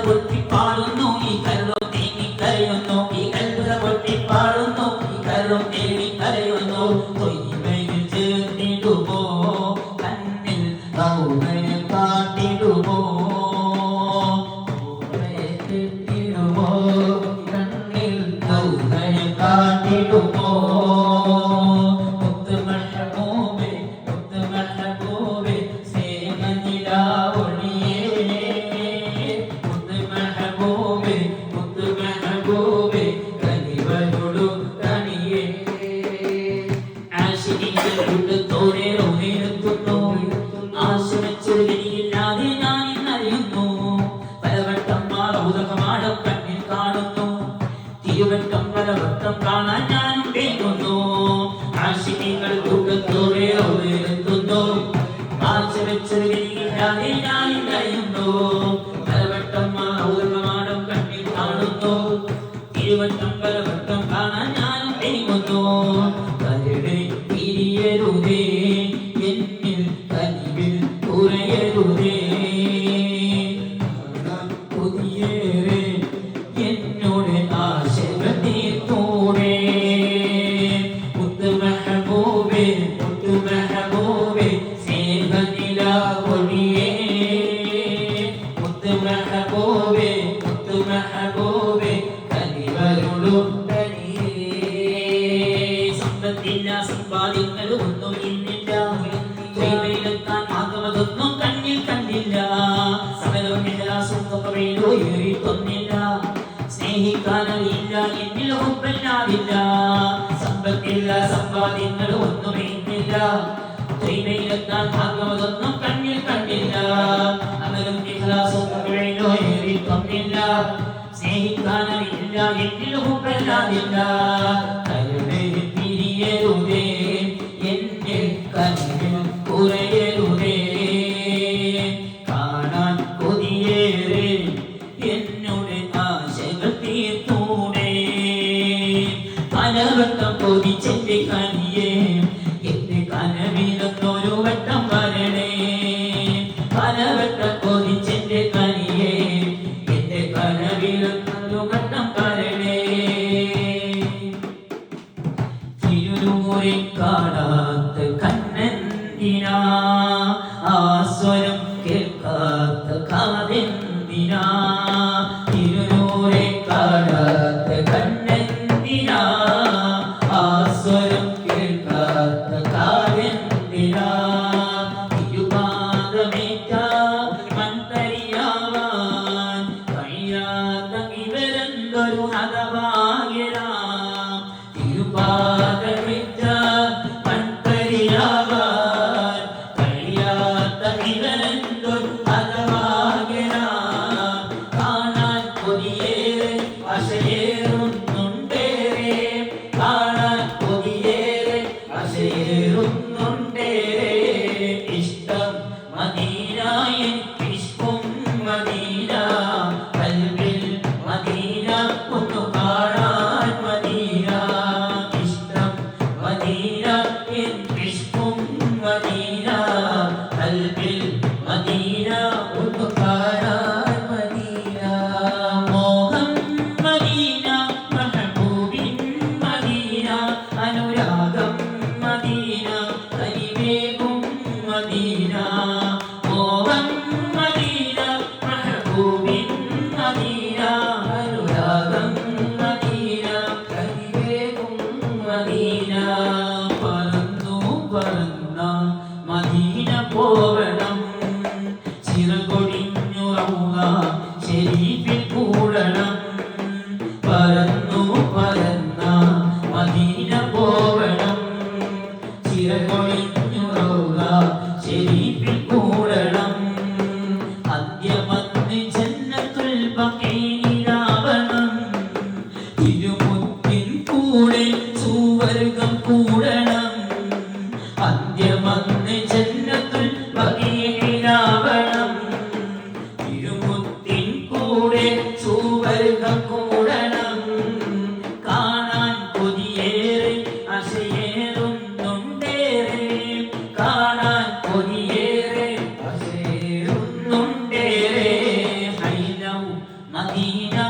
ஒத்தி பாலும் സമ്പത്തില്ല സമ്പാദ്യങ്ങൾ ഒന്നും ഇന്നില്ല തൊഴിലെത്താൻ ആകമതൊന്നും കണ്ണിൽ കണ്ടില്ല സമരമില്ല സുഖമേലോ ഏറിത്തൊന്നില്ല സ്നേഹിക്കാനറിയില്ല എന്നിൽ ഒപ്പനാവില്ല സമ്പത്തില്ല സമ്പാദ്യങ്ങൾ ഒന്നും ഇന്നില്ല തൊഴിലെത്താൻ ആകമതൊന്നും കണ്ണിൽ കണ്ടില്ല അമലും ഇഹ്ലാസും ഏറിത്തൊന്നില്ല കണ്ടില്ല കരുണേ തിരിയരുതേ എന്റെ കണ്ണിൽ കുറയരുതേ കാണാൻ കൊതിയേറെ എന്നോട് ആശകൾ തീർത്തൂടെ. പലവട്ടം കൊതിച്ചെന്റെ കണിയേ സ്വരം കേൾക്കാത്ത കാതെന്തിനാ? ഇരുനൂറെ കാണാത്ത കണ്ണെന്തിനാ? ആ സ്വരം കേൾക്കാത്ത കാതെന്തിനാ? തിരുപാദമേറ്റ മന്ത്രിയാവാൻ കഴിയാത്ത ഇവരെന്തൊരു ഹതഭാഗ്യരാ? തിരുപാ 那你呢？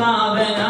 ಕಾವನಾ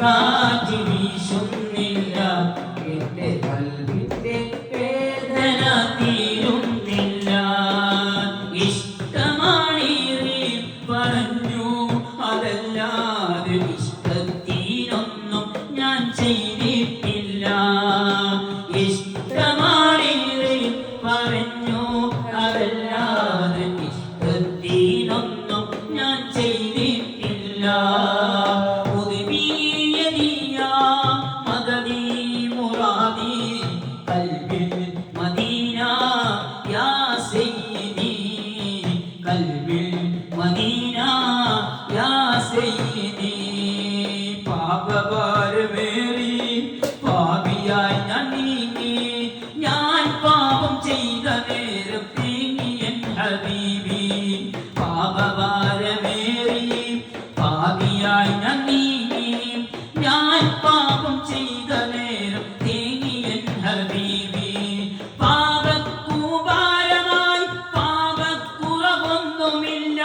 കാറ്റ് വീശുന്നില്ല എന്റെ കൽവിന്റെ വേദന തീരുന്നില്ല. ഇഷ്ടമാണീ പറഞ്ഞു അതല്ലാതെ ഇഷ്ടത്തിനൊന്നും ഞാൻ ചെയ്തിട്ടില്ല. ഇഷ്ടമാണീ പറഞ്ഞു അതല്ലാതെ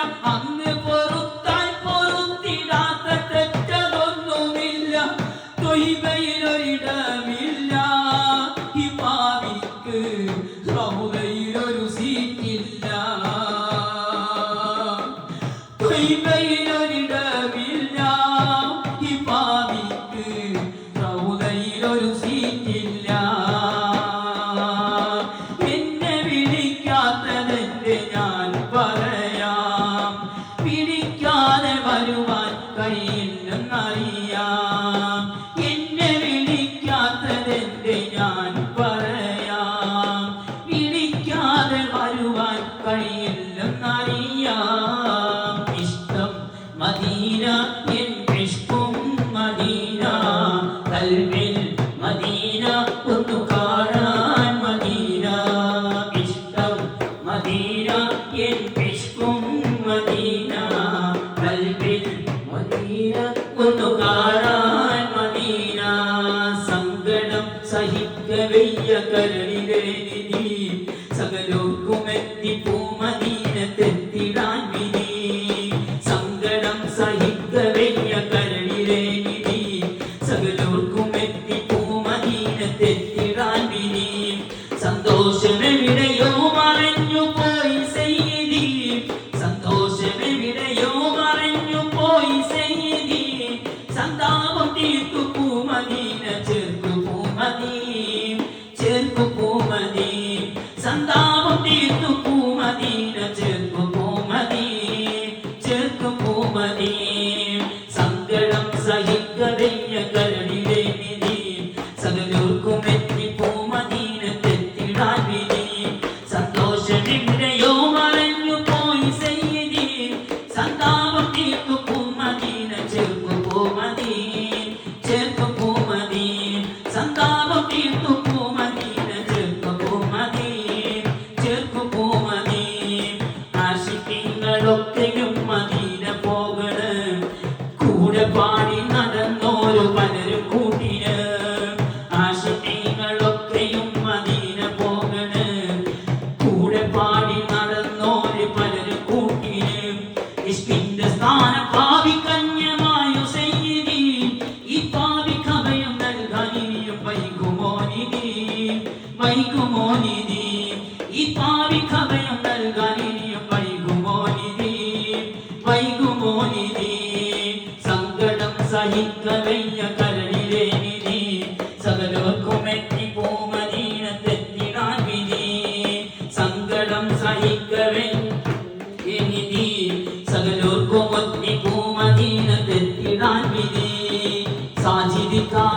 I'm on. വലിയ കരളിലെഴുതി സകലോർക്കും എത്തിപ്പോ മദീനത്തെ കൂടെ പാടി നടന്നോരു പന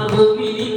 We'll be.